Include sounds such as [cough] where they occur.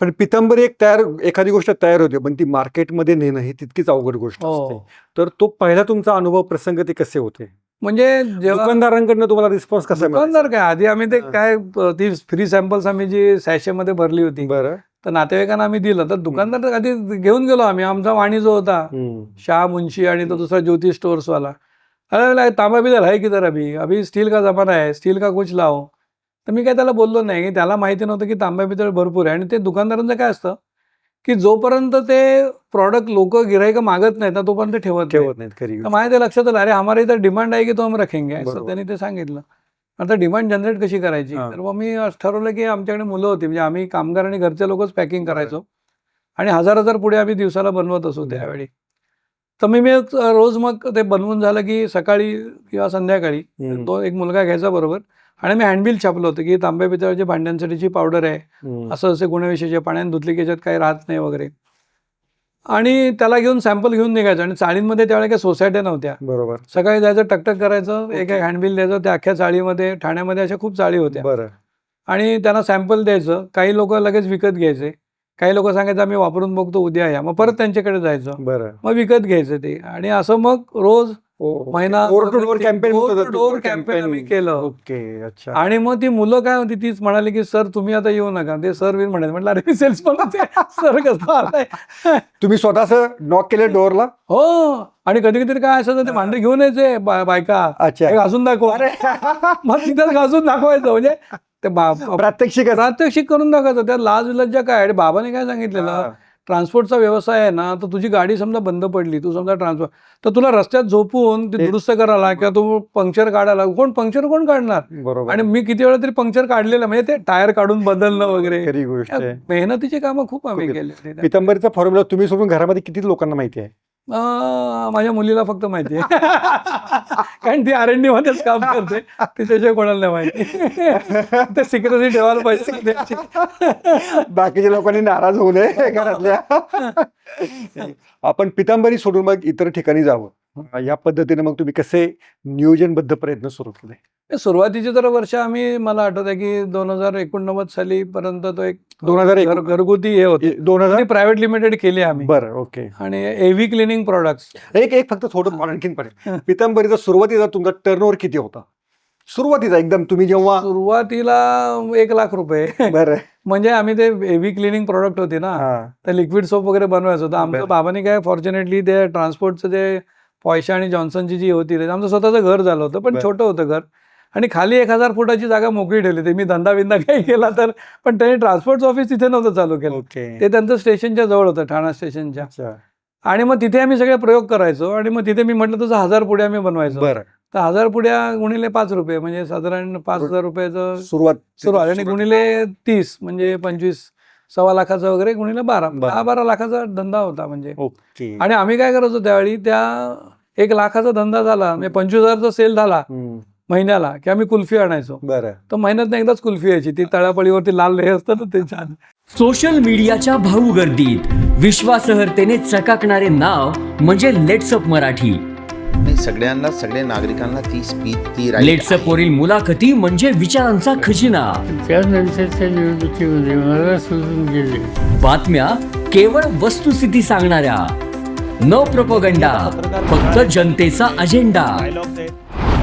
पण पितंबरी एक तयार एखादी गोष्ट तयार होते पण ती मार्केटमध्ये नेणं ही तितकीच अवघड गोष्ट असते. हो तर तो पहिला तुमचा अनुभव प्रसंग ते कसे होते? म्हणजे दुकानदारांकडनं तुम्हाला रिस्पॉन्स कसा? दुकानदार काय आधी आम्ही ते. काय ती फ्री सॅम्पल्स आम्ही जी सॅशे मध्ये भरली होती बरं. तर नातेवाईकांना आम्ही दिलं. तर दुकानदार आधी घेऊन गेलो आम्ही आमचा वाणी जो होता. शाह मुंशी आणि तो दुसरा ज्योति स्टोर्स वाला. अरे तांबा बिदर आहे किधर अभी? अभी स्टील का जमाना आहे स्टील का कुछ लाओ? तर मी काय त्याला बोललो नाही. त्याला माहिती नव्हतं की तांबा पितळ भरपूर आहे. आणि ते दुकानदारांचं काय असतं की जोपर्यंत ते प्रॉडक्ट लोक गिरायक मागत नाहीत ना तोपर्यंत ठेवत ठेवत नाहीत खरी तर माझ्या ते लक्षात आलं अरे हमारे इथं डिमांड आहे की तो हम रखेंगे? असं. त्यांनी ते सांगितलं. आता डिमांड जनरेट कशी करायची. तर मग मी ठरवलं की आमच्याकडे मुलं होती. म्हणजे आम्ही कामगार आणि घरचे लोकच पॅकिंग करायचो. आणि हजार हजार पुढे आम्ही दिवसाला बनवत असो त्यावेळी. तर मी मी रोज मग ते बनवून झालं की सकाळी किंवा संध्याकाळी. तो एक मुलगा घ्यायचा बरोबर. आणि मी हँडबिल छापलं होतं की तांब्या पितळाच्या भांड्यांसाठीची पावडर आहे. असं असे गुणविशेष आहे पाण्याने धुतली की काही राहत नाही वगैरे. आणि त्याला घेऊन सॅम्पल घेऊन निघायचं आणि चाळींमध्ये त्यावेळी काही सोसायट्या नव्हत्या. बरोबर. सकाळी जायचं टकटक करायचं एक एक हँडबिल द्यायचं त्या अख्ख्या चाळीमध्ये ठाण्यामध्ये अशा खूप चाळी होत्या. बरं. आणि त्यांना सॅम्पल द्यायचं काही लोक लगेच विकत घ्यायचे. काही लोक सांगायचं आम्ही वापरून बघतो उद्या या. मग परत त्यांच्याकडे जायचं. बरं. मग विकत घ्यायचं ते. आणि असं मग रोज महिना door to door campaign door campaign आम्ही केलं. ओके अच्छा. आणि मग ती मुलं काय होती तीच म्हणाली की सर तुम्ही आता येऊ नका. ते सर विन म्हणाले म्हटलं अरे मी सेल्स [laughs] सर कसं आलाय? [laughs] तुम्ही स्वतःच नॉक केले डोअरला हो. आणि कधी कधी काय असायचं ते भांडे घेऊन यायचे बायका. हे अच्छा घासून दाखव. [laughs] मग तिथं घासून दाखवायचं म्हणजे ते प्रात्यक्षिक असं. प्रात्यक्षिक करून दाखवायचं. त्या लाज लज्जा काय? आणि बाबाने काय सांगितलेलं? हा. ट्रान्सपोर्टचा व्यवसाय आहे ना तर तुझी गाडी समजा बंद पडली तू समजा ट्रान्सपोर्ट तर तुला रस्त्यात झोपून ती दुरुस्त करायला किंवा तू पंक्चर काढायला कोण पंक्चर कोण काढणार? बरोबर. आणि मी किती वेळा तरी पंक्चर काढलेलं म्हणजे ते टायर काढून बदलणं वगैरे. गोष्ट मेहनतीची कामं खूप आम्ही केले पितंबरीचा फॉर्म्युला तुम्ही सोडून घरामध्ये किती लोकांना माहिती आहे? माझ्या मुलीला फक्त माहिती आहे. [laughs] कारण ती आर मध्येच काम करते. ती त्याच्या कोणाला नाही माहिती. [laughs] ते सिक्रेसी ठेवायला पाहिजे. [laughs] बाकीच्या लोकांनी नाराज होऊ नये घरातल्या. आपण पितांबरी सोडून मग इतर ठिकाणी जावं. या पद्धतीने मग तुम्ही कसे नियोजनबद्ध प्रयत्न सुरू केले? सुरुवातीची तर वर्ष आम्ही मला आठवत आहे की दोन हजार एकोणनव्वद साली पर्यंत तो एक 2001 घर- घरगुती हे होते. दोन हजार प्रायव्हेट लिमिटेड केली आम्ही. बरं ओके. आणि एव्ही क्लिनिंग प्रोडक्ट्स एक एक फक्त थोडं आणखीन पडेल पितांबरीचा सुरुवातीचा तुमचा टर्नओव्हर किती होता? सुरुवातीचा एकदम तुम्ही जेव्हा सुरुवातीला एक लाख रुपये. बरं. म्हणजे आम्ही ते एव्ही क्लिनिंग प्रोडक्ट होते ना. तर लिक्विड सोप वगैरे बनवायचं. होतं आमच्या. बाबांनी काय फॉर्च्युनेटली ते ट्रान्सपोर्टचं जे पॉयशा आणि जॉन्सनची जी होती आमचं स्वतःचं घर झालं होतं पण. छोटं होतं घर. आणि खाली एक हजार फुटाची जागा मोकळी ठेवली होती. मी धंदा बिंदा काही केला तर पण त्यांनी ट्रान्सपोर्ट ऑफिस तिथे नव्हतं चालू केलं. ते त्यांचं स्टेशनच्या जवळ होतं ठाणा स्टेशनच्या. आणि मग तिथे आम्ही सगळे प्रयोग करायचो आणि मग तिथे मी म्हटलं तसं हजार पुढे आम्ही बनवायचो. तर हजार पुड्या गुणिले पाच रुपये म्हणजे साधारण पाच हजार रुपयाचं सुरुवात सुरुवात. आणि गुणिले तीस म्हणजे पंचवीस सव्वा लाखाचा वगैरे गुणिले बारा. दहा बारा लाखाचा धंदा होता म्हणजे. आणि आम्ही काय करायचो त्यावेळी त्या एक लाखाचा धंदा झाला म्हणजे पंचवीस हजारचा सेल झाला. महिन्याला की आम्ही कुल्फी आणायचो. बरं. तर महिन्यात एकदाच कुल्फी यायची. ती तळापळीवरती लाल हे असतं ना ते छान. सोशल मीडियाच्या भाऊ गर्दीत विश्वासार्हतेने चकाकणारे नाव म्हणजे लेट्सअप मराठी. नाही सगळ्यांना सगळ्या नागरिकांना ती स्पीच ती right लेट्सअप आहे. वरील मुलाखती म्हणजे विचारांचा खजिना. त्यानंतरच्या निवडणुकीमध्ये मला सोडून गेले बातम्या केवळ वस्तुस्थिती सांगणाऱ्या. न प्रपोगंडा फक्त जनतेचा अजेंडा